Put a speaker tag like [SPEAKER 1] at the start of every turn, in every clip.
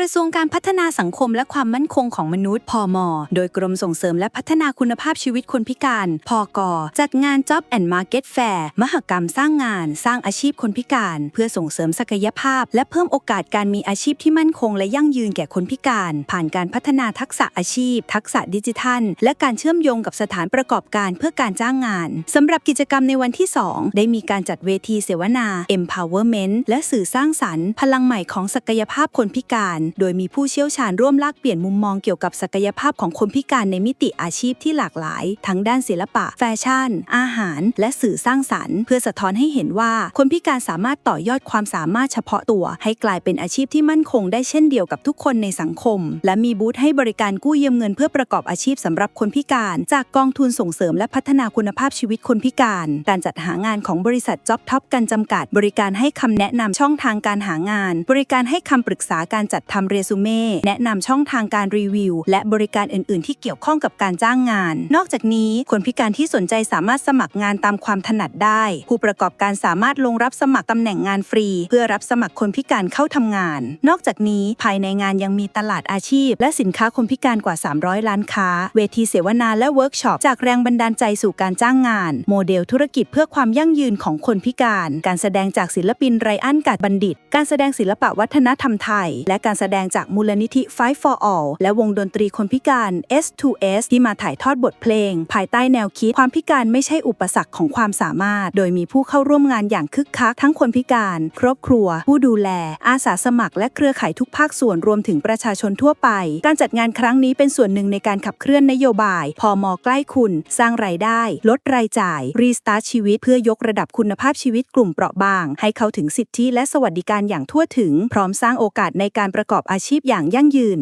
[SPEAKER 1] กระทรวงการพัฒนาสังคมและความมั่นคงของมนุษย์พมโดยกรมส่งเสริมและพัฒนาคุณภาพชีวิตคนพิการพกจัดงาน Job and Market Fair มหกรรมสร้างงาน สร้างอาชีพคนพิการ เพื่อส่งเสริมศักยภาพ และเพิ่มโอกาสการมีอาชีพที่มั่นคง และยั่งยืนแก่คนพิการ ผ่านการพัฒนาทักษะอาชีพ ทักษะดิจิทัล และการเชื่อมโยงกับสถานประกอบการเพื่อการจ้างงานสำหรับกิจกรรมในวันที่ 2 ได้มีการจัดเวทีเสวนา Empowerment และสื่อสร้างสรรค์ พลังใหม่ของศักยภาพคนพิการโดยมีผู้เชี่ยวชาญร่วมลากเปลี่ยนมุมมองเกี่ยวกับศักยภาพของคนพิการในมิติอาชีพที่หลากหลาย ทั้งด้านศิลปะ แฟชั่น อาหาร และสื่อสร้างสรรค์ เพื่อสะท้อนให้เห็นว่า คนพิการสามารถต่อยอดความสามารถเฉพาะตัว ให้กลายเป็นอาชีพที่มั่นคงได้เช่นเดียวกับทุกคนในสังคม และมีบูธให้บริการกู้ยืมเงินเพื่อประกอบอาชีพสำหรับคนพิการ จากกองทุนส่งเสริมและพัฒนาคุณภาพชีวิตคนพิการ การจัดหางานของบริษัทจ็อบท็อปกันจำกัด บริการให้คำแนะนำช่องทางการหางาน บริการให้คำปรึกษาการจัดทำเรซูเม่แนะนำช่องทางการรีวิว และบริการอื่น ๆ ที่เกี่ยวข้องกับการจ้างงาน นอกจากนี้คนพิการที่สนใจสามารถสมัครงานตามความถนัดได้ ผู้ประกอบการสามารถลงรับสมัครตำแหน่งงานฟรี เพื่อรับสมัครคนพิการเข้าทำงาน นอกจากนี้ภายในงานยังมีตลาดอาชีพ และสินค้าคนพิการกว่า 300 ล้านค้า เวทีเสวนาและเวิร์กช็อปจากแรงบันดาลใจสู่การจ้างงาน โมเดลธุรกิจเพื่อความยั่งยืนของคนพิการ การแสดงจากศิลปินไรอันกัดบัณฑิต การแสดงศิลปะวัฒนธรรมไทย และการแสดงจากมูลนิธิ Fight for All และวงดนตรีคนพิการ S2S ที่มาถ่ายทอดบทเพลง ภายใต้แนวคิดความพิการไม่ใช่อุปสรรคของความสามารถ โดยมีผู้เข้าร่วมงานอย่างคึกคัก ทั้งคนพิการ ครอบครัว ผู้ดูแล อาสาสมัคร และเครือข่ายทุกภาคส่วนรวมถึงประชาชนทั่วไป การจัดงานครั้งนี้เป็นส่วนหนึ่งในการขับเคลื่อนนโยบาย พอมใกล้คุณ สร้างรายได้ ลดรายจ่าย รีสตาร์ทชีวิต เพื่อยกระดับคุณภาพชีวิตกลุ่มเปราะบาง ให้เข้าถึงสิทธิและสวัสดิการอย่างทั่วถึง พร้อมสร้างโอกาสในการประกอบอาชีพอย่างยั่งยืน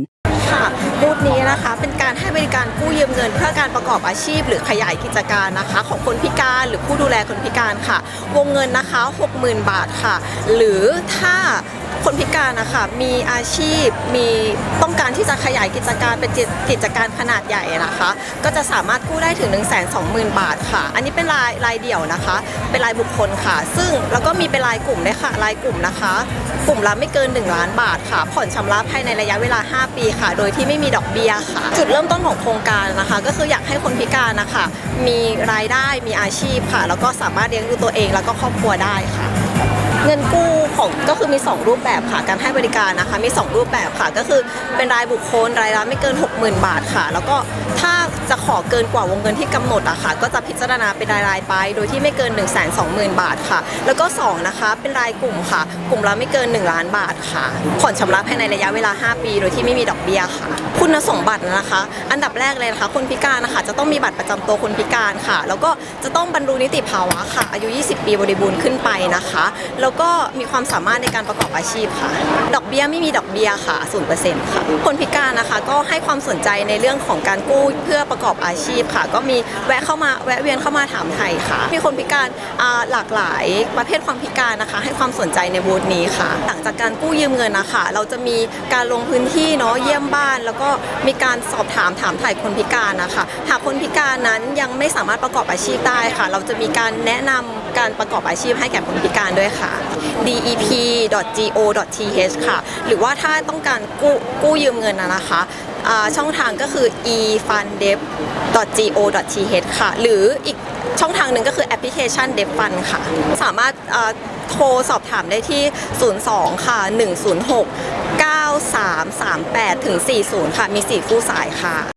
[SPEAKER 2] ค่ะบูธนี้นะคะเป็นการให้บริการกู้ยืมเงิน เพื่อการประกอบอาชีพ หรือขยายกิจการนะคะ ของคนพิการหรือผู้ดูแลคนพิการค่ะ วงเงินนะคะ 60,000 บาทค่ะ หรือถ้า คนพิการนะคะมีอาชีพมีต้องการที่จะขยายกิจการเป็นกิจการขนาดใหญ่นะคะ ก็จะสามารถกู้ได้ถึง 1 2 0 0 0 0 บาทค่ะ อันนี้เป็นรายรายเดี่ยวนะคะ เป็นรายบุคคลค่ะ ซึ่งแล้วก็มีเป็นรายกลุ่มด้วยค่ะรายกลุ่มนะคะ กลุ่มละไม่เกิน 1 ล้านบาทค่ะ ผ่อนชำระภายในระยะเวลา 5 ปีค่ะ โดยที่ไม่มีดอกเบี้ยค่ะ จุดเริ่มต้นของโครงการนะคะ ก็คืออยากให้คนพิการนะคะ มีรายได้มีอาชีพค่ะ แล้วก็สามารถเลี้ยงดูตัวเองแล้วก็ครอบครัวได้ค่ะ เงินกู้ของก็คือมี 2 รูปแบบค่ะ การให้บริการนะคะ มี 2 รูปแบบค่ะ ก็คือเป็นรายบุคคลรายละไม่เกิน 60,000 บาทค่ะ แล้วก็ถ้า จะขอเกินกว่าวงเงินที่กำหนดอะค่ะ ก็จะพิจารณาเป็นรายรายๆไป โดยที่ไม่เกิน 1 2 0 0 0 0 บาทค่ะ แล้วก็ 2 นะคะ เป็นรายกลุ่มค่ะ กลุ่มละไม่เกิน 1 ล้านบาทค่ะ ผ่อนชำระภายในระยะเวลา 5 ปี โดยที่ไม่มีดอกเบี้ยค่ะ คุณสมบัตินะคะ อันดับแรกเลยนะคะคนพิการนะคะ จะต้องมีบัตรประจำตัวคนพิการค่ะ แล้วก็จะต้องบรรลุนิติภาวะค่ะ อายุ 20 ปีบริบูรณ์ขึ้นไปนะคะ แล้วก็มีความสามารถในการประกอบอาชีพค่ะ ดอกเบี้ยไม่มีดอกเบี้ยค่ะ0%ค่ะ คนพิการนะคะ ก็ให้ความสนใจในเรื่องของการกู้เพื่อประประกอบอาชีพค่ะ ก็มีแวะเข้ามาแวะเวียนเข้ามาถามไทยค่ะ มีคนพิการาหลากหลายประเภทความพิการนะคะ ให้ความสนใจในบูธนี้ค่ะ หลังจากการกู้ยืมเงินนะคะเราจะมีการลงพื้นที่เนาะเยี่ยมบ้าน แล้วก็มีการสอบถามถามถ่ายคนพิการนะคะ หากคนพิการนั้นยังไม่สามารถประกอบอาชีพได้ค่ะ เราจะมีการแนะนำการประกอบอาชีพให้แก่คนพิการด้วยค่ะ dep.go.th ค่ะ หรือว่าถ้าต้องการกู้กู้ยืมเงินนะคะ อ่าช่องทางก็คือ efundev.go.th ค่ะ หรืออีกช่องทางหนึ่งก็คือแอปพลิเคชัน d e b Fund ค่ะ สามารถอ่าโทรสอบถามได้ที่ 02 ค่ะ 106 9338 ถึง 40 ค่ะ มี 4 คู่สายค่ะ